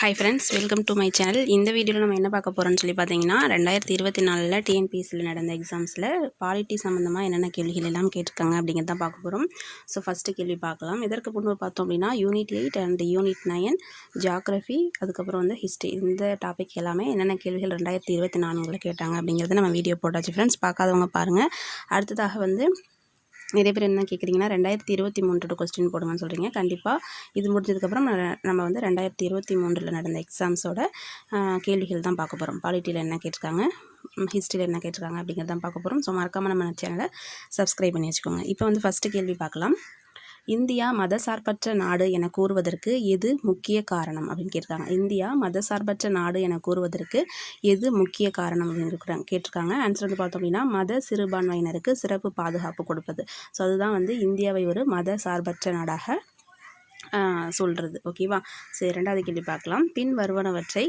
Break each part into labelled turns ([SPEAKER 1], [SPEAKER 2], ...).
[SPEAKER 1] Hi friends welcome to my channel இந்த வீடியோவில் நம்ம என்ன பார்க்க போகிறோம்னு சொல்லி பார்த்தீங்கன்னா ரெண்டாயிரத்தி இருபத்தி நாலில் டிஎன்பிஎஸ்சியில் நடந்த எக்ஸாம்ஸில் பாலிட்டி சம்மந்தமாக என்னென்ன கேள்விகள் எல்லாம் கேட்டிருக்காங்க அப்படிங்கிறத தான் பார்க்க போகிறோம் ஸோ ஃபஸ்ட்டு கேள்வி பார்க்கலாம். இதற்கு முன்பு பார்த்தோம் அப்படின்னா unit eight and unit nine geography அதுக்கப்புறம் வந்து ஹிஸ்ட்ரி இந்த டாபிக் எல்லாமே என்னென்ன கேள்விகள் ரெண்டாயிரத்தி இருபத்தி நான்கில் கேட்டாங்க அப்படிங்கிறத நம்ம வீடியோ போட்டாச்சு. ஃப்ரெண்ட்ஸ் பார்க்காதவங்க பாருங்கள் அடுத்ததாக வந்து நிறைய பேர் என்ன கேட்குறீங்கன்னா ரெண்டாயிரத்தி இருபத்தி மூன்றோட கொஸ்டின் போடுங்கன்னு சொல்கிறீங்க கண்டிப்பாக இது முடிஞ்சதுக்கப்புறம் நம்ம- வந்து ரெண்டாயிரத்தி இருபத்தி மூன்றில் நடந்த எக்ஸாம்ஸோட கேள்விகள் தான் பார்க்க போகிறோம் பாலிட்டியில் என்ன கேட்டிருக்காங்க ஹிஸ்ட்ரியில் என்ன கேட்டிருக்காங்க அப்படிங்கிறதான் பார்க்க போகிறோம் ஸோ மறக்காமல் நம்ம சேனலை சப்ஸ்கிரைப் பண்ணி வச்சுக்கோங்க. இப்போ வந்து ஃபஸ்ட்டு கேள்வி பார்க்கலாம். இந்தியா மதசார்பற்ற நாடு என கூறுவதற்கு எது முக்கிய காரணம் அப்படின்னு கேட்டிருக்காங்க. இந்தியா மதசார்பற்ற நாடு என கூறுவதற்கு எது முக்கிய காரணம் அப்படின்னு இருக்கிறாங்க கேட்டிருக்காங்க. ஆன்சர் வந்து பார்த்தோம் அப்படின்னா மத சிறுபான்மையினருக்கு சிறப்பு பாதுகாப்பு கொடுப்பது. ஸோ அதுதான் வந்து இந்தியாவை ஒரு மத சார்பற்ற நாடாக சொல்கிறது ஓகேவா சரி ரெண்டாவது கேள்வி பார்க்கலாம். பின் வருவனவற்றை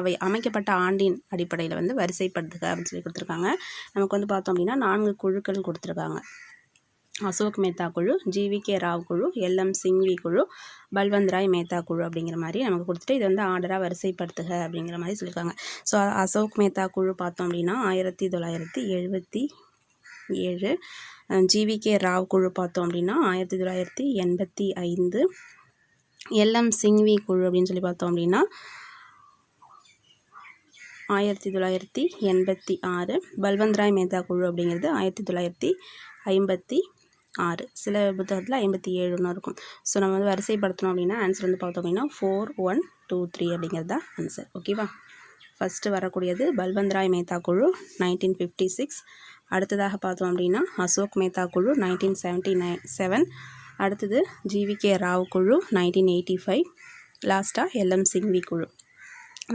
[SPEAKER 1] அவை அமைக்கப்பட்ட ஆண்டின் அடிப்படையில் வந்து வரிசைப்படுத்துக அப்படின்னு சொல்லி கொடுத்துருக்காங்க. நமக்கு வந்து பார்த்தோம் அப்படின்னா நான்கு குழுக்கள் கொடுத்துருக்காங்க. அசோக் மேத்தா குழு ஜிவி கே ராவ் குழு எல்எம் சிங்வி குழு பல்வந்த் ராய் மேத்தா குழு அப்படிங்கிற மாதிரி நமக்கு கொடுத்துட்டு இது வந்து ஆர்டராக வரிசைப்படுத்துக அப்படிங்கிற மாதிரி சொல்லியிருக்காங்க. ஸோ அசோக் மேத்தா குழு பார்த்தோம் அப்படின்னா ஆயிரத்தி தொள்ளாயிரத்தி எழுபத்தி ஏழு ஜிவி கே ராவ் குழு பார்த்தோம் அப்படின்னா ஆயிரத்தி தொள்ளாயிரத்தி எண்பத்தி ஐந்து எல்எம் சிங்வி குழு அப்படின்னு சொல்லி பார்த்தோம் அப்படின்னா ஆயிரத்தி தொள்ளாயிரத்தி எண்பத்தி ஆறு பல்வந்த் ராய் மேத்தா குழு அப்படிங்கிறது ஆயிரத்தி தொள்ளாயிரத்தி ஐம்பத்தி ஆறு. சில புத்தகத்தில் ஐம்பத்தி ஏழுன்னு இருக்கும். ஸோ நம்ம வந்து வரிசைப்படுத்தணும் அப்படின்னா ஆன்சர் வந்து பார்த்தோம் அப்படின்னா ஃபோர் ஒன் டூ த்ரீ அப்படிங்கிறது தான் ஆன்சர் ஓகேவா ஃபஸ்ட்டு வரக்கூடியது பல்வந்த்ராய் மேத்தா குழு நைன்டீன் ஃபிஃப்டி சிக்ஸ் அடுத்ததாக பார்த்தோம் அப்படின்னா அசோக் மேத்தா குழு நைன்டீன் செவன்ட்டி நைன் செவன் அடுத்தது ஜிவிகே ராவ் குழு நைன்டீன் எயிட்டி ஃபைவ் லாஸ்ட்டாக எல்எம் சிங்வி குழு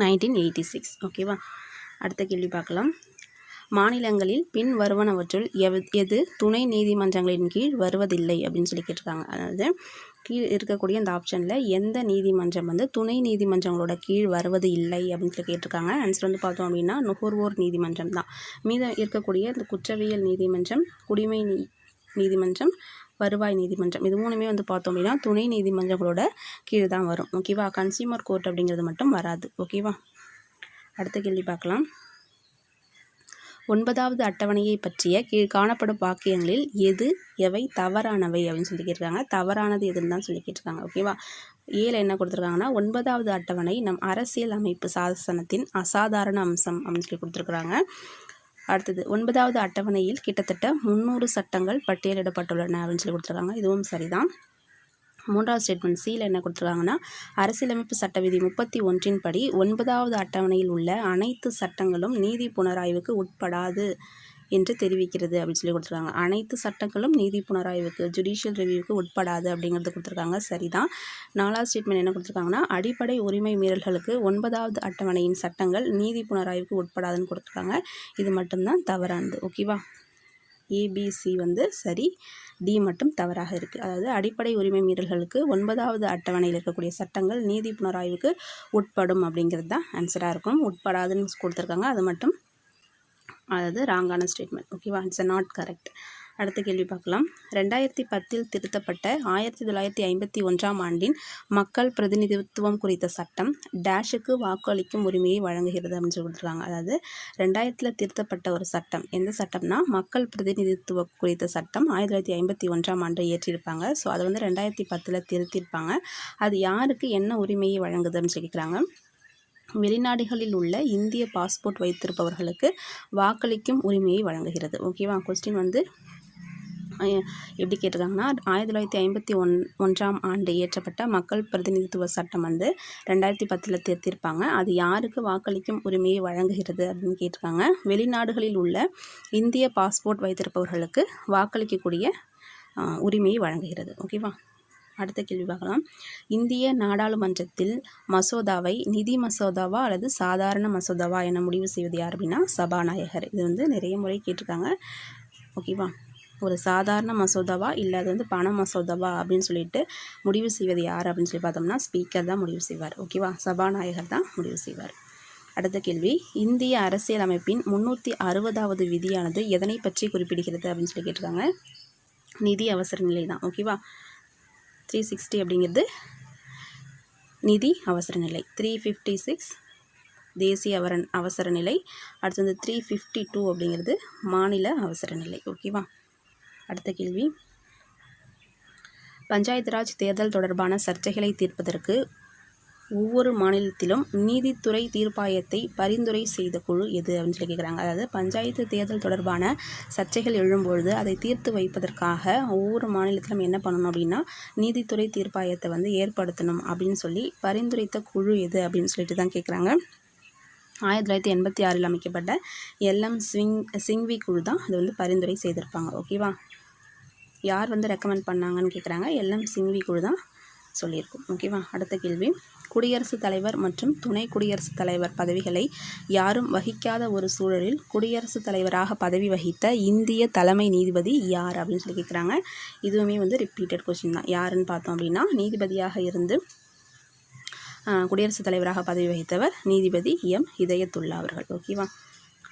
[SPEAKER 1] நைன்டீன் எயிட்டி சிக்ஸ் ஓகேவா அடுத்த கேள்வி பார்க்கலாம். மாநிலங்களில் பின் வருவனவற்றுள் எவ் எது துணை நீதிமன்றங்களின் கீழ் வருவதில்லை அப்படின்னு சொல்லி கேட்டிருக்காங்க. அதாவது கீழ் இருக்கக்கூடிய அந்த ஆப்ஷனில் எந்த நீதிமன்றம் வந்து துணை நீதிமன்றங்களோட கீழ் வருவது இல்லை அப்படின்னு சொல்லி கேட்டிருக்காங்க. ஆன்சர் வந்து பார்த்தோம் அப்படின்னா நுகர்வோர் நீதிமன்றம் தான். மீதம் இருக்கக்கூடிய இந்த குற்றவியல் நீதிமன்றம் குடிமை நீ நீதிமன்றம் வருவாய் நீதிமன்றம் இது மூணுமே வந்து பார்த்தோம் அப்படின்னா துணை நீதிமன்றங்களோட கீழ் தான் வரும். ஓகேவா கன்சியூமர் கோர்ட் அப்படிங்கிறது மட்டும் வராது. ஓகேவா அடுத்த கேள்வி பார்க்கலாம். ஒன்பதாவது அட்டவணையை பற்றிய கீழ் காணப்படும் வாக்கியங்களில் எது எவை தவறானவை அப்படின்னு சொல்லி கேட்டிருக்காங்க தவறானது எதுன்னு தான் சொல்லி கேட்டிருக்காங்க ஓகேவா ஏழு என்ன கொடுத்துருக்காங்கன்னா ஒன்பதாவது அட்டவணை நம் அரசியல் அமைப்பு சாசனத்தின் அசாதாரண அம்சம் அப்படின்னு சொல்லி கொடுத்துருக்குறாங்க. அடுத்தது ஒன்பதாவது அட்டவணையில் கிட்டத்தட்ட முந்நூறு சட்டங்கள் பட்டியலிடப்பட்டுள்ளன அப்படின்னு சொல்லி கொடுத்துருக்காங்க. இதுவும் சரிதான். மூன்றாவது ஸ்டேட்மெண்ட் சியில் என்ன கொடுத்துருக்காங்கன்னா அரசியலமைப்பு சட்ட விதி முப்பத்தி ஒன்றின் படி ஒன்பதாவது அட்டவணையில் உள்ள அனைத்து சட்டங்களும் நீதி புனராய்வுக்கு உட்படாது என்று தெரிவிக்கிறது அப்படின்னு சொல்லி கொடுத்துருக்காங்க. அனைத்து சட்டங்களும் நீதி புனராய்வுக்கு ஜுடிஷியல் ரிவ்யூவுக்கு உட்படாது அப்படிங்கிறது கொடுத்துருக்காங்க. சரிதான். நாலாவது ஸ்டேட்மெண்ட் என்ன கொடுத்துருக்காங்கன்னா அடிப்படை உரிமை மீறல்களுக்கு ஒன்பதாவது அட்டவணையின் சட்டங்கள் நீதி புனராய்வுக்கு உட்படாதுன்னு கொடுத்துருக்காங்க. இது மட்டும்தான் தவறானது. ஓகேவா ஏபிசி வந்து சரி. டி மட்டும் தவறாக இருக்குது அதாவது அடிப்படை உரிமை மீறல்களுக்கு ஒன்பதாவது அட்டவணையில் இருக்கக்கூடிய சட்டங்கள் நீதி புனராய்வுக்கு உட்படும் அப்படிங்கிறது தான் ஆன்சராக இருக்கும். உட்படாதுன்னு கொடுத்துருக்காங்க. அது மட்டும் அதாவது ராங்கான ஸ்டேட்மெண்ட் ஓகேவா இட்ஸ் நாட் கரெக்ட் அடுத்த கேள்வி பார்க்கலாம். ரெண்டாயிரத்தி பத்தில் திருத்தப்பட்ட ஆயிரத்தி தொள்ளாயிரத்தி ஐம்பத்தி ஒன்றாம் ஆண்டின் மக்கள் பிரதிநிதித்துவம் குறித்த சட்டம் டேஷுக்கு வாக்களிக்கும் உரிமையை வழங்குகிறது அப்படின்னு சொல்லி கொடுத்துருக்காங்க அதாவது ரெண்டாயிரத்தில் திருத்தப்பட்ட ஒரு சட்டம். எந்த சட்டம்னா மக்கள் பிரதிநிதித்துவ குறித்த சட்டம் ஆயிரத்தி தொள்ளாயிரத்தி ஐம்பத்தி ஒன்றாம் ஆண்டு இயற்றியிருப்பாங்க. ஸோ அதை வந்து ரெண்டாயிரத்தி பத்தில் திருத்தியிருப்பாங்க. அது யாருக்கு என்ன உரிமையை வழங்குது அப்படின்னு சொல்லிக்கிறாங்க. வெளிநாடுகளில் உள்ள இந்திய பாஸ்போர்ட் வைத்திருப்பவர்களுக்கு வாக்களிக்கும் உரிமையை வழங்குகிறது. ஓகேவா கொஸ்டின் வந்து எப்படி கேட்டிருக்காங்கன்னா ஆயிரத்தி தொள்ளாயிரத்தி ஐம்பத்தி ஒன் ஒன்றாம் ஆண்டு இயற்றப்பட்ட மக்கள் பிரதிநிதித்துவ சட்டம் வந்து ரெண்டாயிரத்தி பத்தில் திருத்திருப்பாங்க. அது யாருக்கு வாக்களிக்கும் உரிமையை வழங்குகிறது அப்படின்னு கேட்டிருக்காங்க. வெளிநாடுகளில் உள்ள இந்திய பாஸ்போர்ட் வைத்திருப்பவர்களுக்கு வாக்களிக்கக்கூடிய உரிமையை வழங்குகிறது. ஓகேவா? அடுத்த கேள்வி பார்க்கலாம். இந்திய நாடாளுமன்றத்தில் மசோதாவை நிதி மசோதாவா அல்லது சாதாரண மசோதாவா என முடிவு செய்வது யார் அப்படின்னா சபாநாயகர். இது வந்து நிறைய முறை கேட்டிருக்காங்க. ஓகேவா? ஒரு சாதாரண மசோதாவா? இல்லை அது வந்து பண மசோதாவா? அப்படின்னு சொல்லிட்டு முடிவு செய்வது யார்? அப்படின்னு சொல்லி பார்த்தோம்னா ஸ்பீக்கர் தான் முடிவு செய்வார். ஓகேவா சபாநாயகர் தான் முடிவு செய்வார். அடுத்த கேள்வி. இந்திய அரசியல் அமைப்பின் முந்நூற்றி அறுபதாவது விதியானது எதனை பற்றி குறிப்பிடுகிறது? அப்படின்னு சொல்லி கேட்டிருக்காங்க. நிதி அவசர நிலை தான். ஓகேவா த்ரீ சிக்ஸ்டி அப்படிங்கிறது நிதி அவசர நிலை. த்ரீ ஃபிஃப்டி சிக்ஸ் தேசிய அவர அவசர நிலை. அடுத்து வந்து த்ரீ ஃபிஃப்டி டூ அப்படிங்கிறது மாநில அவசர நிலை. ஓகேவா அடுத்த கேள்வி. பஞ்சாயத்து ராஜ் தேர்தல் தொடர்பான சர்ச்சைகளை தீர்ப்பதற்கு ஒவ்வொரு மாநிலத்திலும் நீதித்துறை தீர்ப்பாயத்தை பரிந்துரை செய்த குழு எது அப்படின்னு சொல்லி கேட்குறாங்க அதாவது பஞ்சாயத்து தேர்தல் தொடர்பான சர்ச்சைகள் எழும்பொழுது அதை தீர்த்து வைப்பதற்காக ஒவ்வொரு மாநிலத்திலும் என்ன பண்ணணும் அப்படின்னா நீதித்துறை தீர்ப்பாயத்தை வந்து ஏற்படுத்தணும் அப்படின்னு சொல்லி பரிந்துரைத்த குழு எது அப்படின்னு சொல்லிட்டு தான் கேட்குறாங்க ஆயிரத்தி தொள்ளாயிரத்தி எண்பத்தி ஆறில் அமைக்கப்பட்ட எல்எம் ஸ்விங் சிங்வி குழு தான் அது வந்து பரிந்துரை செய்திருப்பாங்க. ஓகேவா? யார் வந்து ரெக்கமெண்ட் பண்ணாங்கன்னு கேட்குறாங்க எல்எம் சிங்வி குழு தான் சொல்லியிருக்கோம். ஓகேவா அடுத்த கேள்வி. குடியரசுத் தலைவர் மற்றும் துணை குடியரசுத் தலைவர் பதவிகளை யாரும் வகிக்காத ஒரு சூழலில் குடியரசுத் தலைவராக பதவி வகித்த இந்திய தலைமை நீதிபதி யார்? அப்படின்னு சொல்லி கேட்குறாங்க இதுவுமே வந்து ரிப்பீட்டட் கொஸ்டின் தான். யாருன்னு பார்த்தோம் அப்படின்னா நீதிபதியாக இருந்து குடியரசுத் தலைவராக பதவி வகித்தவர் நீதிபதி எம். இதயத்துல்லா அவர்கள். ஓகேவா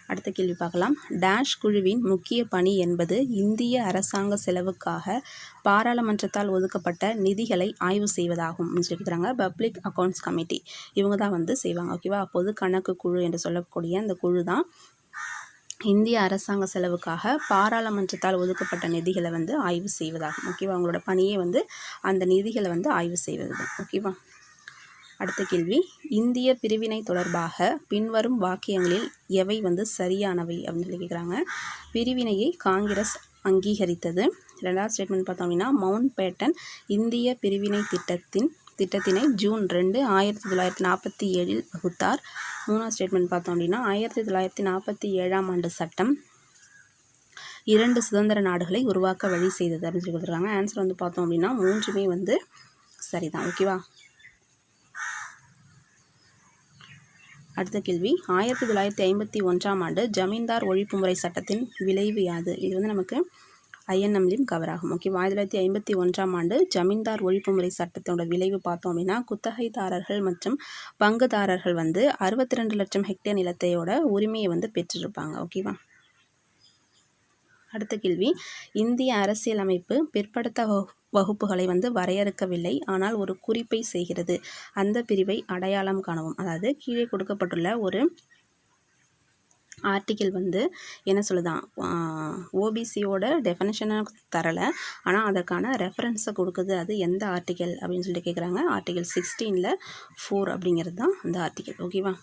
[SPEAKER 1] அடுத்த கேள்வி பார்க்கலாம். டேஷ் குழுவின் முக்கிய பணி என்பது இந்திய அரசாங்க செலவுக்காக பாராளுமன்றத்தால் ஒதுக்கப்பட்ட நிதிகளை ஆய்வு செய்வதாகும் சொல்லிக்கிறாங்க பப்ளிக் அக்கௌண்ட்ஸ் கமிட்டி இவங்க தான் வந்து செய்வாங்க ஓகேவா பொது கணக்கு குழு என்று சொல்லக்கூடிய அந்த குழு தான் இந்திய அரசாங்க செலவுக்காக பாராளுமன்றத்தால் ஒதுக்கப்பட்ட நிதிகளை வந்து ஆய்வு செய்வதாகும் ஓகேவா அவங்களோட பணியே வந்து அந்த நிதிகளை வந்து ஆய்வு செய்வது தான் ஓகேவா அடுத்த கேள்வி. இந்திய பிரிவினை தொடர்பாக பின்வரும் வாக்கியங்களில் எவை வந்து சரியானவை அப்படின்னு சொல்லி கேட்குறாங்க பிரிவினையை காங்கிரஸ் அங்கீகரித்தது. ரெண்டாவது ஸ்டேட்மெண்ட் பார்த்தோம் அப்படின்னா மவுண்ட் பேட்டன் இந்திய பிரிவினை திட்டத்தின் திட்டத்தினை ஜூன் ரெண்டு ஆயிரத்தி தொள்ளாயிரத்தி நாற்பத்தி ஏழில் வகுத்தார். மூணாவது ஸ்டேட்மெண்ட் பார்த்தோம் அப்படின்னா ஆயிரத்தி தொள்ளாயிரத்தி நாற்பத்தி ஏழாம் ஆண்டு சட்டம் இரண்டு சுதந்திர நாடுகளை உருவாக்க வழி செய்தது அப்படின்னு சொல்லி கொடுத்துருக்காங்க. ஆன்சர் வந்து பார்த்தோம் அப்படின்னா மூன்றுமே வந்து சரிதான். ஓகேவா அடுத்த கேள்வி. ஆயிரத்தி தொள்ளாயிரத்தி ஐம்பத்தி ஒன்றாம் ஆண்டு ஜமீன்தார் ஒழிப்பு முறை சட்டத்தின் விளைவு யாது? இது வந்து நமக்கு ஐஎன்எம்லையும் கவர் ஆகும். ஓகே ஆயிரத்தி தொள்ளாயிரத்தி ஐம்பத்தி ஒன்றாம் ஆண்டு ஜமீன்தார் ஒழிப்பு முறை சட்டத்தோட விளைவு பார்த்தோம் அப்படின்னா குத்தகைதாரர்கள் மற்றும் பங்குதாரர்கள் வந்து அறுபத்தி ரெண்டு லட்சம் ஹெக்டேர் நிலத்தையோட உரிமையை வந்து பெற்றிருப்பாங்க. ஓகேவா? அடுத்த கேள்வி. இந்திய அரசியலமைப்பு பிற்படுத்த வகுப்புகளை வந்து வரையறுக்கவில்லை. ஆனால் ஒரு குறிப்பை செய்கிறது. அந்த பிரிவை அடையாளம் காணவும். அதாவது கீழே கொடுக்கப்பட்டுள்ள ஒரு ஆர்டிக்கிள் வந்து என்ன சொல்லுதான் ஓபிசியோட டெஃபனேஷனை தரலை. ஆனால் அதற்கான ரெஃபரன்ஸை கொடுக்குது. அது எந்த ஆர்டிக்கல் அப்படின்னு சொல்லிட்டு கேட்குறாங்க ஆர்டிக்கல் சிக்ஸ்டீனில் ஃபோர் அப்படிங்கிறது தான் அந்த ஆர்டிக்கல் ஓகேவா?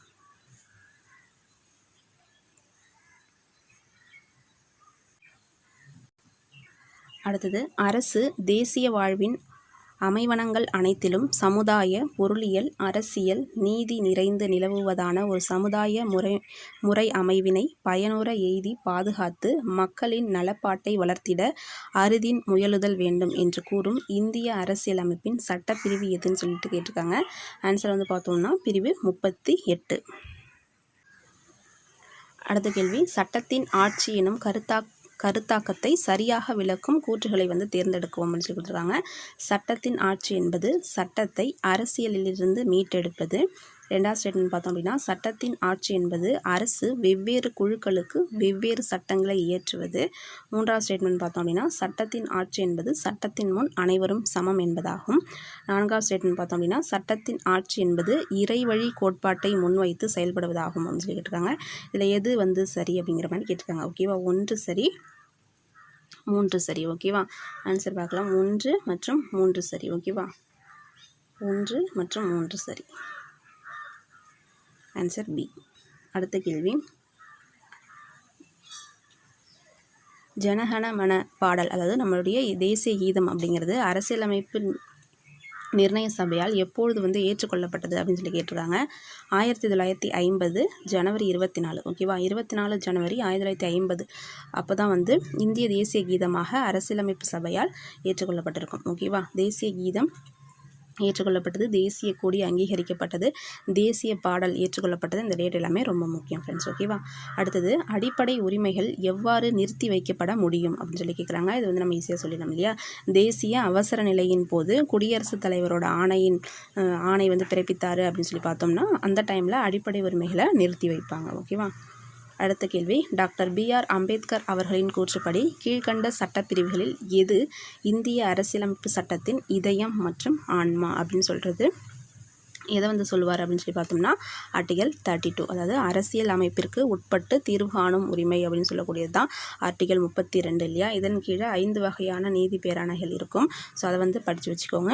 [SPEAKER 1] அடுத்தது அரசு தேசிய வாழ்வின் அமைவனங்கள் அனைத்திலும் சமுதாய பொருளியல் அரசியல் நீதி நிறைந்து நிலவுவதான ஒரு சமுதாய முறை முறை அமைவினை பயனுற எய்தி பாதுகாத்து மக்களின் நலப்பாட்டை வளர்த்திட அறுதின் முயலுதல் வேண்டும் என்று கூறும் இந்திய அரசியலமைப்பின் சட்டப்பிரிவு எதுன்னு சொல்லிட்டு கேட்டிருக்காங்க. ஆன்சர் வந்து பார்த்தோம்னா பிரிவு முப்பத்தி எட்டு. அடுத்த கேள்வி சட்டத்தின் ஆட்சி எனும் கருத்தா கருத்தாக்கத்தை சரியாக விளக்கும் கூற்றுகளை வந்து தேர்ந்தெடுக்கவும் சொல்லி கொடுத்துருக்காங்க. சட்டத்தின் ஆட்சி என்பது சட்டத்தை அரசியலிலிருந்து மீட்டெடுப்பது. ரெண்டாவது ஸ்டேட்மெண்ட் பார்த்தோம் அப்படின்னா சட்டத்தின் ஆட்சி என்பது அரசு வெவ்வேறு குழுக்களுக்கு வெவ்வேறு சட்டங்களை இயற்றுவது. மூன்றாவது ஸ்டேட்மெண்ட் பார்த்தோம் அப்படின்னா சட்டத்தின் ஆட்சி என்பது சட்டத்தின் முன் அனைவரும் சமம் என்பதாகும். நான்காவது ஸ்டேட்மெண்ட் பார்த்தோம் அப்படின்னா சட்டத்தின் ஆட்சி என்பது இறைவழி கோட்பாட்டை முன்வைத்து செயல்படுவதாகும் அப்படின்னு சொல்லி கேட்டிருக்காங்க. இதில் எது வந்து சரி அப்படிங்கிற மாதிரி கேட்டிருக்காங்க. ஓகேவா ஒன்று சரி மூன்று சரி. ஓகேவா ஆன்சர் பார்க்கலாம். ஒன்று மற்றும் மூன்று சரி. ஓகேவா ஒன்று மற்றும் மூன்று சரி. ஆன்சர் பி அடுத்த கேள்வி. ஜனகன மன பாடல் அதாவது நம்மளுடைய தேசிய கீதம் அப்படிங்கிறது அரசியலமைப்பு நிர்ணய சபையால் எப்பொழுது வந்து ஏற்றுக்கொள்ளப்பட்டது அப்படின்னு சொல்லி கேட்டிருக்காங்க. ஆயிரத்தி தொள்ளாயிரத்தி ஐம்பது ஜனவரி இருபத்தி நாலு ஓகேவா இருபத்தி நாலு ஜனவரி ஆயிரத்தி தொள்ளாயிரத்தி ஐம்பது. அப்போ தான் வந்து இந்திய தேசிய கீதமாக அரசியலமைப்பு சபையால் ஏற்றுக்கொள்ளப்பட்டிருக்கும். ஓகேவா தேசிய கீதம் ஏற்றுக்கொள்ளப்பட்டது. தேசிய கொடி அங்கீகரிக்கப்பட்டது. தேசிய பாடல் ஏற்றுக்கொள்ளப்பட்டது. இந்த டேட் எல்லாமே ரொம்ப முக்கியம் ஃப்ரெண்ட்ஸ் ஓகேவா அடுத்தது அடிப்படை உரிமைகள் எவ்வாறு நிறுத்தி வைக்கப்பட முடியும் அப்படின்னு சொல்லி கேட்குறாங்க இது வந்து நம்ம ஈஸியாக சொல்லிடலாம் இல்லையா? தேசிய அவசர நிலையின் போது குடியரசுத் தலைவரோட ஆணையின் ஆணை வந்து பிறப்பித்தார் அப்படின்னு சொல்லி பார்த்தோம்னா அந்த டைமில் அடிப்படை உரிமைகளை நிறுத்தி வைப்பாங்க. ஓகேவா அடுத்த கேள்வி. டாக்டர் பி ஆர் அம்பேத்கர் அவர்களின் கூற்றுப்படி கீழ்கண்ட சட்டப்பிரிவுகளில் எது இந்திய அரசியலமைப்பு சட்டத்தின் இதயம் மற்றும் ஆன்மா அப்படின்னு சொல்கிறது எதை வந்து சொல்லுவார் அப்படின்னு சொல்லி பார்த்தோம்னா ஆர்டிகல் தேர்ட்டி டூ அதாவது அரசியல் அமைப்பிற்கு உட்பட்டு தீர்வு காணும் உரிமை அப்படின்னு சொல்லக்கூடியது தான் ஆர்டிகல் முப்பத்தி ரெண்டு இல்லையா? இதன் கீழே ஐந்து வகையான நீதி பேராணைகள் இருக்கும். ஸோ அதை வந்து படித்து வச்சுக்கோங்க.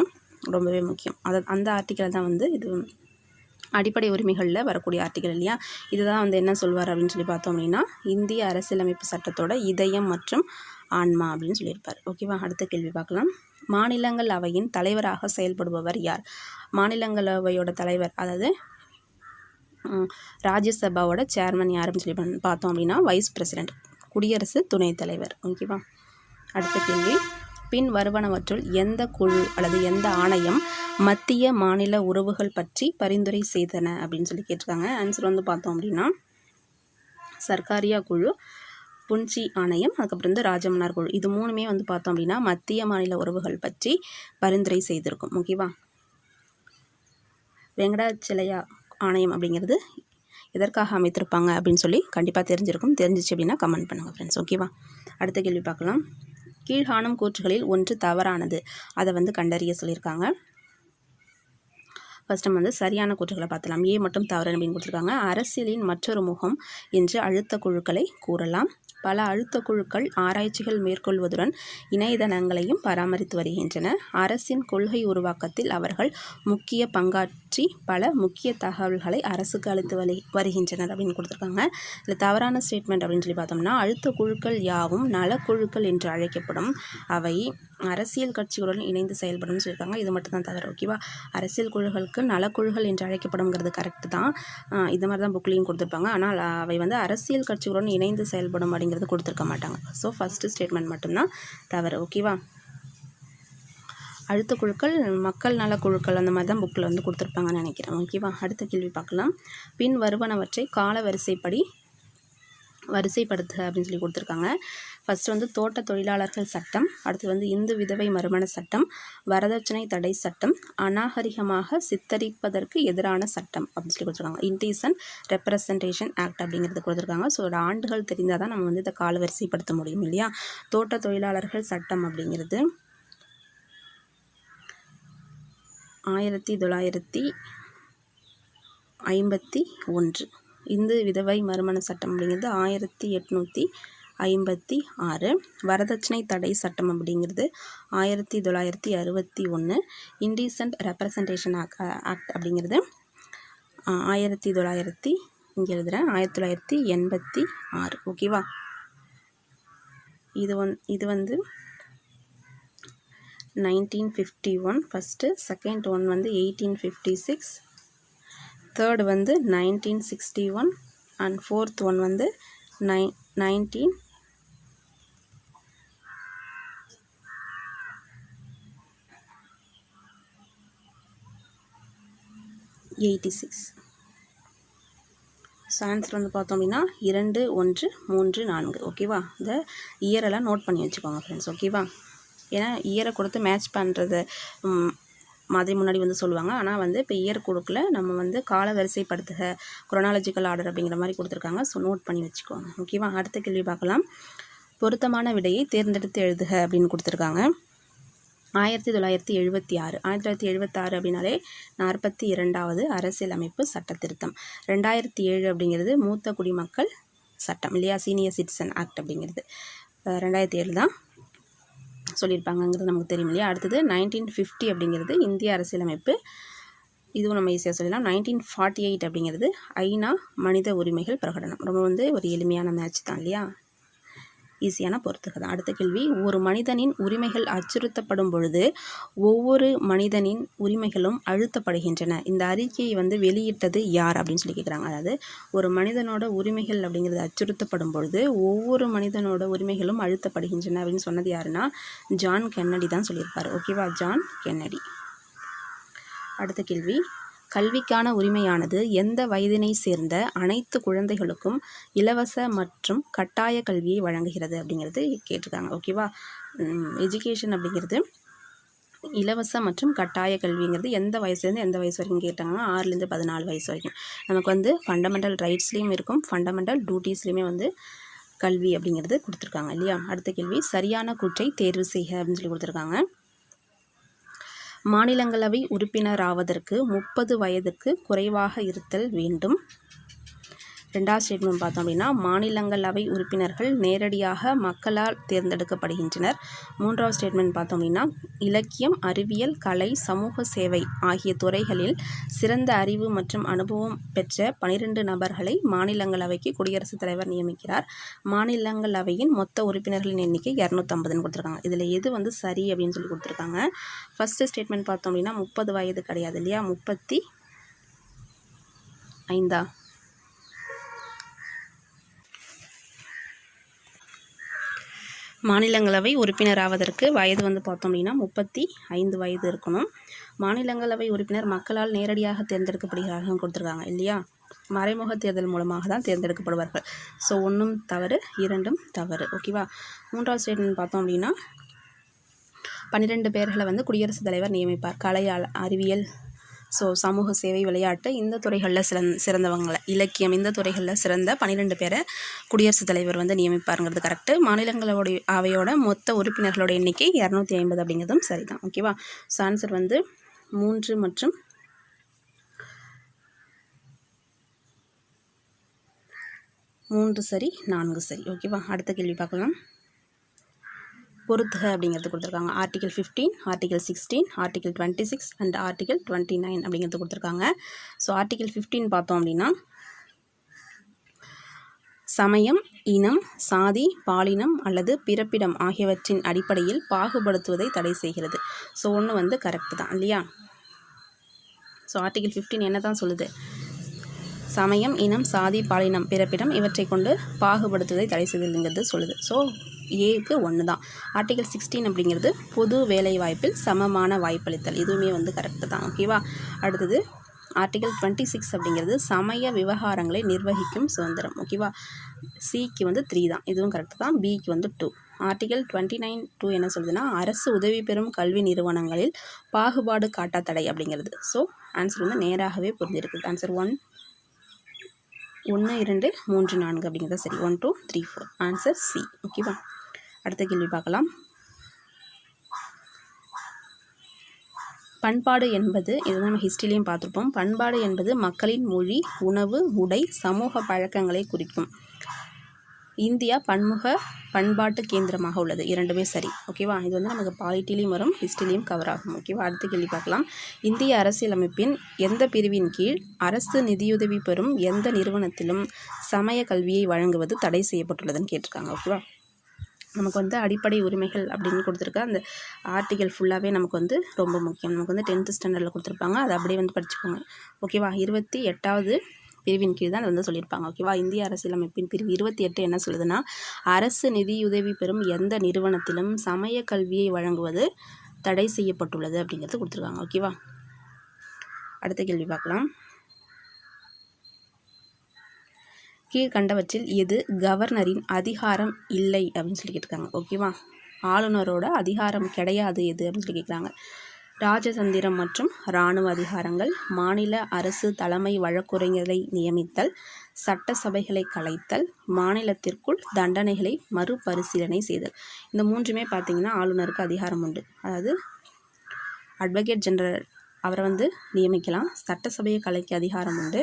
[SPEAKER 1] ரொம்பவே முக்கியம். அதை அந்த ஆர்டிக்கல் தான் வந்து இது அடிப்படை உரிமைகளில் வரக்கூடிய ஆர்டிகல் இல்லையா? இதுதான் வந்து என்ன சொல்வார் அப்படின்னு சொல்லி பார்த்தோம் அப்படின்னா இந்திய அரசியலமைப்பு சட்டத்தோட இதயம் மற்றும் ஆன்மா அப்படின்னு சொல்லியிருப்பார். ஓகேவா அடுத்த கேள்வி பார்க்கலாம். மாநிலங்கள் அவையின் தலைவராக செயல்படுபவர் யார்? மாநிலங்களவையோட தலைவர் அதாவது ராஜ்யசபாவோட சேர்மன் யாருன்னு சொல்லி பார்த்தோம் அப்படின்னா வைஸ் பிரசிடெண்ட் குடியரசு துணைத் தலைவர். ஓகேவா அடுத்த கேள்வி. பின் வருவனவற்றுள் எந்த குழு அல்லது எந்த ஆணையம் மத்திய மாநில உறவுகள் பற்றி பரிந்துரை செய்தன அப்படின்னு சொல்லி கேட்டிருக்காங்க. ஆன்சர் வந்து பார்த்தோம் அப்படின்னா சர்க்காரியா குழு புன்சி ஆணையம் அதுக்கப்புறம் வந்து ராஜமன்னார் குழு. இது மூணுமே வந்து பார்த்தோம் அப்படின்னா மத்திய மாநில உறவுகள் பற்றி பரிந்துரை செய்திருக்கும். ஓகேவா வெங்கடாச்சலையா ஆணையம் அப்படிங்கிறது எதற்காக அமைத்திருப்பாங்க அப்படின்னு சொல்லி கண்டிப்பாக தெரிஞ்சிருக்கும். தெரிஞ்சிச்சு அப்படின்னா கமெண்ட் பண்ணுங்கள் ஃப்ரெண்ட்ஸ் ஓகேவா அடுத்த கேள்வி பார்க்கலாம். கீழ்காணும் கூற்றுகளில் ஒன்று தவறானது. அதை வந்து கண்டறிய சொல்லியிருக்காங்க. ஃபஸ்ட் நம்ம வந்து சரியான கூற்றுகளை பார்த்தலாம். ஏ மட்டும் தவறு அப்படின்னு கொடுத்துருக்காங்க. அரசியலின் மற்றொரு முகம் என்று அழுத்த குழுக்களை கூறலாம். பல அழுத்த குழுக்கள் ஆராய்ச்சிகள் மேற்கொள்வதுடன் இணையதளங்களையும் பராமரித்து வருகின்றன. அரசின் கொள்கை உருவாக்கத்தில் அவர்கள் முக்கிய பற்றி பல முக்கிய தகவல்களை அரசுக்கு அளித்து வலி வருகின்றனர் அப்படின்னு கொடுத்துருக்காங்க. இதில் தவறான ஸ்டேட்மெண்ட் அப்படின்னு சொல்லி பார்த்தோம்னா அழுத்த குழுக்கள் யாவும் நலக்குழுக்கள் என்று அழைக்கப்படும். அவை அரசியல் கட்சிகளுடன் இணைந்து செயல்படும் சொல்லியிருக்காங்க. இது மட்டும்தான் தவறு ஓகேவா அரசியல் குழுக்களுக்கு நலக்குழுகள் என்று அழைக்கப்படுங்கிறது கரெக்டு தான். இந்த மாதிரி தான் புக்லேயும் கொடுத்துருப்பாங்க. ஆனால் அவை வந்து அரசியல் கட்சிகளுடன் இணைந்து செயல்படும் அப்படிங்கிறது கொடுத்துருக்க மாட்டாங்க. ஸோ ஃபஸ்ட்டு ஸ்டேட்மெண்ட் மட்டும்தான் தவறு ஓகேவா அடுத்த குழுக்கள் மக்கள் நல குழுக்கள் அந்த மாதிரி தான் புக்கில் வந்து கொடுத்துருப்பாங்கன்னு நினைக்கிறேன். ஓகேவா அடுத்த கேள்வி பார்க்கலாம். பின் வருவனவற்றை கால வரிசைப்படி வரிசைப்படுத்துக அப்படின்னு சொல்லி கொடுத்துருக்காங்க. ஃபஸ்ட்டு வந்து தோட்ட தொழிலாளர்கள் சட்டம் அடுத்து வந்து இந்து விதவை மறுமண சட்டம் வரதட்சணை தடை சட்டம் அநாகரிகமாக சித்தரிப்பதற்கு எதிரான சட்டம் அப்படின்னு சொல்லி கொடுத்துருக்காங்க. இன்டீசன் ரெப்ரசன்டேஷன் ஆக்ட் அப்படிங்கிறது கொடுத்துருக்காங்க. ஸோ ஆண்டுகள் தெரிந்தால் தான் நம்ம வந்து இதை கால வரிசைப்படுத்த முடியும் இல்லையா? தோட்ட தொழிலாளர்கள் சட்டம் அப்படிங்கிறது. ஆயிரத்தி தொள்ளாயிரத்தி ஐம்பத்தி ஒன்று. இந்து விதவை மறுமண சட்டம் அப்படிங்கிறது ஆயிரத்தி எட்நூற்றி ஐம்பத்தி ஆறு. வரதட்சணை தடை சட்டம் அப்படிங்கிறது ஆயிரத்தி தொள்ளாயிரத்தி அறுபத்தி ஒன்று. இன்டீசன்ட் ரெப்ரசன்டேஷன் ஆக்ட் ஆக்ட் அப்படிங்கிறது ஆயிரத்தி தொள்ளாயிரத்தி இங்கே எழுதுகிறேன் ஆயிரத்தி தொள்ளாயிரத்தி எண்பத்தி ஆறு. ஓகேவா இது வந் இது வந்து nineteen fifty one first second one வந்து எயிட்டீன் ஃபிஃப்டி சிக்ஸ் தேர்டு வந்து nineteen sixty one and fourth one வந்து nine nineteen eighty six. So answer வந்து பார்த்தோம் அப்படின்னா இரண்டு ஒன்று மூன்று நான்கு. ஓகேவா இந்த இயரெல்லாம் நோட் பண்ணி வச்சுக்கோங்க ஃப்ரெண்ட்ஸ் ஓகேவா ஏன்னா இயரை கொடுத்து மேட்ச் பண்ணுறது மாதிரி முன்னாடி வந்து சொல்லுவாங்க. ஆனால் வந்து இப்போ இயர் கொடுக்கல. நம்ம வந்து கால வரிசைப்படுத்துக குரோனாலஜிக்கல் ஆர்டர் அப்படிங்கிற மாதிரி கொடுத்துருக்காங்க. ஸோ நோட் பண்ணி வச்சுக்கோங்க. ஓகேவா அடுத்த கேள்வி பார்க்கலாம். பொருத்தமான விடையை தேர்ந்தெடுத்து எழுதுக அப்படின்னு கொடுத்துருக்காங்க. ஆயிரத்தி தொள்ளாயிரத்தி எழுபத்தி ஆறு. ஆயிரத்தி தொள்ளாயிரத்தி எழுபத்தாறு அப்படின்னாலே நாற்பத்தி இரண்டாவது அரசியலமைப்பு சட்ட திருத்தம் ரெண்டாயிரத்தி ஏழு அப்படிங்கிறது மூத்த குடிமக்கள் சட்டம் இல்லையா? சீனியர் சிட்டிசன் ஆக்ட் அப்படிங்கிறது. ரெண்டாயிரத்தி ஏழு தான். சொல்லியிருப்பாங்கங்கிறது நமக்கு தெரியும் இல்லையா? அடுத்தது நைன்டீன் ஃபிஃப்டி அப்படிங்கிறது இந்திய அரசியலமைப்பு. இதுவும் நம்ம ஈஸியாக சொல்லலாம். நைன்டீன் ஃபார்ட்டி எயிட் அப்படிங்கிறது ஐநா மனித உரிமைகள் பிரகடனம். ரொம்ப வந்து ஒரு எளிமையான மேட்ச் தான் இல்லையா? ஈஸியான பொறுத்துக்க தான். அடுத்த கேள்வி ஒரு மனிதனின் உரிமைகள் அச்சுறுத்தப்படும் பொழுது ஒவ்வொரு மனிதனின் உரிமைகளும் அழுத்தப்படுகின்றன. இந்த அறிக்கையை வந்து வெளியிட்டது யார் அப்படின்னு சொல்லி கேட்குறாங்க அதாவது ஒரு மனிதனோட உரிமைகள் அப்படிங்கிறது அச்சுறுத்தப்படும் பொழுது ஒவ்வொரு மனிதனோட உரிமைகளும் அழுத்தப்படுகின்றன அப்படின்னு சொன்னது யாருன்னா ஜான் கென்னடி தான் சொல்லியிருப்பார். ஓகேவா? John Kennedy. அடுத்த கேள்வி கல்விக்கான உரிமையானது எந்த வயதினை சேர்ந்த அனைத்து குழந்தைகளுக்கும் இலவச மற்றும் கட்டாய கல்வியை வழங்குகிறது அப்படிங்கிறது கேட்டிருக்காங்க. ஓகேவா எஜுகேஷன் அப்படிங்கிறது இலவச மற்றும் கட்டாய கல்விங்கிறது எந்த வயசுலேருந்து எந்த வயசு வரைக்கும் கேட்டாங்கன்னா ஆறுலேருந்து பதினாலு வயசு வரைக்கும். நமக்கு வந்து ஃபண்டமெண்டல் ரைட்ஸ்லேயும் இருக்கும். ஃபண்டமெண்டல் டியூட்டிஸ்லேயுமே வந்து கல்வி அப்படிங்கிறது கொடுத்துருக்காங்க இல்லையா? அடுத்த கேள்வி சரியான கூற்றை தேர்வு செய்க அப்படின்னு சொல்லி கொடுத்துருக்காங்க. மாநிலங்களவை உறுப்பினராவதற்கு முப்பது வயதுக்கு குறைவாக இருத்தல் வேண்டும். ரெண்டாவது ஸ்டேட்மெண்ட் பார்த்தோம் அப்படின்னா மாநிலங்களவை உறுப்பினர்கள் நேரடியாக மக்களால் தேர்ந்தெடுக்கப்படுகின்றனர். மூன்றாவது ஸ்டேட்மெண்ட் பார்த்தோம் அப்படின்னா இலக்கியம் அறிவியல் கலை சமூக சேவை ஆகிய துறைகளில் சிறந்த அறிவு மற்றும் அனுபவம் பெற்ற பனிரெண்டு நபர்களை மாநிலங்களவைக்கு குடியரசுத் தலைவர் நியமிக்கிறார். மாநிலங்களவையின் மொத்த உறுப்பினர்களின் எண்ணிக்கை இரநூத்தம்பதுன்னு கொடுத்துருக்காங்க. இதில் எது வந்து சரி அப்படின்னு சொல்லி கொடுத்துருக்காங்க. ஃபஸ்ட்டு ஸ்டேட்மெண்ட் பார்த்தோம் அப்படின்னா முப்பது வயது கிடையாது இல்லையா? முப்பத்தி ஐந்தா? மாநிலங்களவை உறுப்பினராவதற்கு வயது வந்து பார்த்தோம் அப்படின்னா முப்பத்தி ஐந்து வயது இருக்கணும். மாநிலங்களவை உறுப்பினர் மக்களால் நேரடியாக தேர்ந்தெடுக்கப்படுகிறார்கள் கொடுத்துருக்காங்க இல்லையா? மறைமுக தேர்தல் மூலமாக தான் தேர்ந்தெடுக்கப்படுவார்கள். ஸோ ஒன்றும் தவறு இரண்டும் தவறு ஓகேவா மூன்றாவது ஸ்டேட்மெண்ட் பார்த்தோம் அப்படின்னா பன்னிரெண்டு பேர்களை வந்து குடியரசுத் தலைவர் நியமிப்பார். கலை அறிவியல் ஸோ சமூக சேவை விளையாட்டு இந்த துறைகளில் சிறந் சிறந்தவங்களை இலக்கியம் இந்த துறைகளில் சிறந்த பன்னிரெண்டு பேரை குடியரசுத் தலைவர் வந்து நியமிப்பாருங்கிறது கரெக்டு மாநிலங்களோடைய அவையோட மொத்த உறுப்பினர்களோட எண்ணிக்கை இரநூத்தி ஐம்பது அப்படிங்கிறதும் சரிதான். ஓகேவா ஸோ ஆன்சர் வந்து மூன்று மற்றும் மூன்று சரி நான்கு சரி. ஓகேவா அடுத்த கேள்வி பார்க்கலாம். பொறுத்துக அப்படிங்கிறது கொடுத்துருக்காங்க. Article fifteen article sixteen article twenty six and article twenty nine அப்படிங்கிறது கொடுத்துருக்காங்க. ஸோ ஆர்டிகல் ஃபிஃப்டீன் பார்த்தோம் அப்படின்னா சமயம் இனம் சாதி பாலினம் அல்லது பிறப்பிடம் ஆகியவற்றின் அடிப்படையில் பாகுபடுத்துவதை தடை செய்கிறது. ஸோ ஒன்று வந்து கரெக்டு தான் இல்லையா? ஸோ ஆர்டிகல் ஃபிஃப்டீன் என்ன தான் சொல்லுது? சமயம் இனம் சாதி பாலினம் பிறப்பிடம் இவற்றை கொண்டு பாகுபடுத்துவதை தடை செய்தல்ங்கிறது சொல்லுது. ஸோ ஏக்கு ஒன்று தான். ஆர்டிகல் சிக்ஸ்டீன் அப்படிங்கிறது பொது வேலைவாய்ப்பில் சமமான வாய்ப்பளித்தல். இதுவுமே வந்து கரெக்டு தான். ஓகேவா அடுத்தது ஆர்டிகல் டுவெண்ட்டி சிக்ஸ் அப்படிங்கிறது சமய விவகாரங்களை நிர்வகிக்கும் சுதந்திரம். ஓகேவா சிக்கு வந்து த்ரீ தான். இதுவும் கரெக்டு தான். பிக்கு வந்து two article twenty nine two என்ன சொல்லுதுன்னா அரசு உதவி பெறும் கல்வி நிறுவனங்களில் பாகுபாடு காட்டா தடை அப்படிங்கிறது. ஸோ ஆன்சர் வந்து நேராகவே புரிஞ்சிருக்கு. ஆன்சர் ஒன் ஒன்று இரண்டு மூன்று நான்கு அப்படிங்கிறது சரி. One two three four answer C ஓகேவா அடுத்த கேள்வி பார்க்கலாம். பண்பாடு என்பது இது நம்ம ஹிஸ்ட்ரிலையும் பார்த்துருப்போம். பண்பாடு என்பது மக்களின் மொழி உணவு உடை சமூக பழக்கங்களை குறிக்கும். இந்தியா பன்முக பண்பாட்டு கேந்திரமாக உள்ளது. இரண்டுமே சரி. ஓகேவா இது வந்து நமக்கு பாலிட்டிலையும் வரும் ஹிஸ்ட்ரிலையும் கவர் ஆகும். ஓகேவா அடுத்த கேள்வி பார்க்கலாம். இந்திய அரசியலமைப்பின் எந்த பிரிவின் கீழ் அரசு நிதியுதவி பெறும் எந்த நிறுவனத்திலும் சமய கல்வியை வழங்குவது தடை செய்யப்பட்டுள்ளதுன்னு கேட்டிருக்காங்க. ஓகேவா நமக்கு வந்து அடிப்படை உரிமைகள் அப்படின்னு கொடுத்துருக்க அந்த ஆர்டிகல் ஃபுல்லாகவே நமக்கு வந்து ரொம்ப முக்கியம். நமக்கு வந்து டென்த்து ஸ்டாண்டர்டில் கொடுத்துருப்பாங்க. அதை அப்படியே வந்து படிச்சுக்கோங்க. ஓகேவா இருபத்தி எட்டாவது பிரிவின் கீழ் தான் வந்து சொல்லியிருப்பாங்க. ஓகேவா இந்திய அரசியலமைப்பின் பிரிவு இருபத்தி எட்டு என்ன சொல்லுதுன்னா அரசு நிதியுதவி பெறும் எந்த நிறுவனத்திலும் சமய கல்வியை வழங்குவது தடை செய்யப்பட்டுள்ளது அப்படிங்கிறது கொடுத்துருக்காங்க. ஓகேவா அடுத்த கேள்வி பார்க்கலாம். கீழ்கண்டவற்றில் எது கவர்னரின் அதிகாரம் இல்லை அப்படின்னு சொல்லி கேட்டிருக்காங்க. ஓகேவா ஆளுநரோட அதிகாரம் கிடையாது எது அப்படின்னு சொல்லி கேட்குறாங்க. ராஜதந்திரம் மற்றும் இராணுவ அதிகாரங்கள் மாநில அரசு தலைமை வழக்குரைஞரை நியமித்தல் சட்டசபைகளை கலைத்தல் மாநிலத்திற்குள் தண்டனைகளை மறுபரிசீலனை செய்தல். இந்த மூன்றுமே பார்த்திங்கன்னா ஆளுநருக்கு அதிகாரம் உண்டு. அதாவது அட்வொகேட் ஜெனரல் அவரை வந்து நியமிக்கலாம். சட்டசபையை கலைக்க அதிகாரம் உண்டு.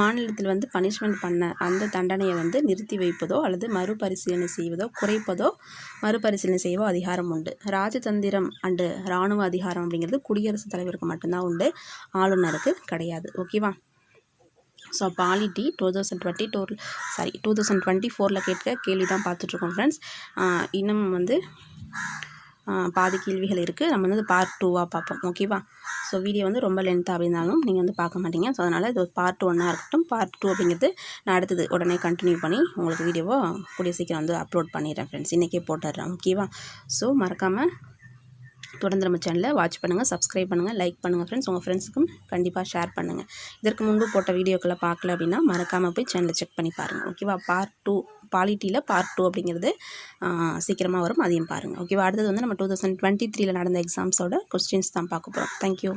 [SPEAKER 1] மாநிலத்தில் வந்து பனிஷ்மெண்ட் பண்ண அந்த தண்டனையை வந்து நிறுத்தி வைப்பதோ அல்லது மறுபரிசீலனை செய்வதோ குறைப்பதோ மறுபரிசீலனை செய்வதோ அதிகாரம் உண்டு. ராஜதந்திரம் அண்டு இராணுவ அதிகாரம் அப்படிங்கிறது குடியரசுத் தலைவருக்கு மட்டும்தான் உண்டு. ஆளுநருக்கு கிடையாது. ஓகேவா so polity two thousand twenty two sorry two thousand twenty ஃபோரில் கேட்க கேள்வி தான் பார்த்துட்ருக்கோம் ஃப்ரெண்ட்ஸ் இன்னும் வந்து பாதி கேள்விகள் இருக்குது நம்ம வந்து பார்ட் டூவாக பார்ப்போம். ஓகேவா ஸோ வீடியோ வந்து ரொம்ப லென்த்தாக அப்படின்னாலும் நீங்கள் வந்து பார்க்க மாட்டீங்க. ஸோ அதனால் இது பார்ட் ஒன்னாக இருக்கட்டும். பார்ட் டூ அப்படிங்கிறது நான் அடுத்தது உடனே கண்டினியூ பண்ணி உங்களுக்கு வீடியோவை கூடிய சீக்கிரம் வந்து அப்லோட் பண்ணிடுறேன் ஃப்ரெண்ட்ஸ் இன்றைக்கே போட்டுடுறேன். ஓகேவா ஸோ மறக்காமல் தொடர்ந்து நம்ம சேனலில் வாட்ச் பண்ணுங்கள் சப்ஸ்கிரைப் பண்ணுங்கள் லைக் பண்ணுங்கள் ஃப்ரெண்ட்ஸ் உங்கள் ஃப்ரெண்ட்ஸுக்கும் கண்டிப்பாக ஷேர் பண்ணுங்கள் இதற்கு முன்பு போட்ட வீடியோக்களை பார்க்கல அப்படின்னா மறக்காமல் போய் சேனலை செக் பண்ணி பாருங்கள் ஓகேவா பார்ட் டூ பாலிட்டியில் பார்ட் டூ அப்படிங்கிறது சீக்கிரமாக வரும். அதையும் பாருங்கள் ஓகேவா அடுத்தது வந்து நம்ம டூ தௌசண்ட் டுவெண்ட்டி த்ரீல நடந்த எக்ஸாம்ஸோட கொஸ்டின்ஸ் தான் பார்க்க போகிறோம் தேங்க்யூ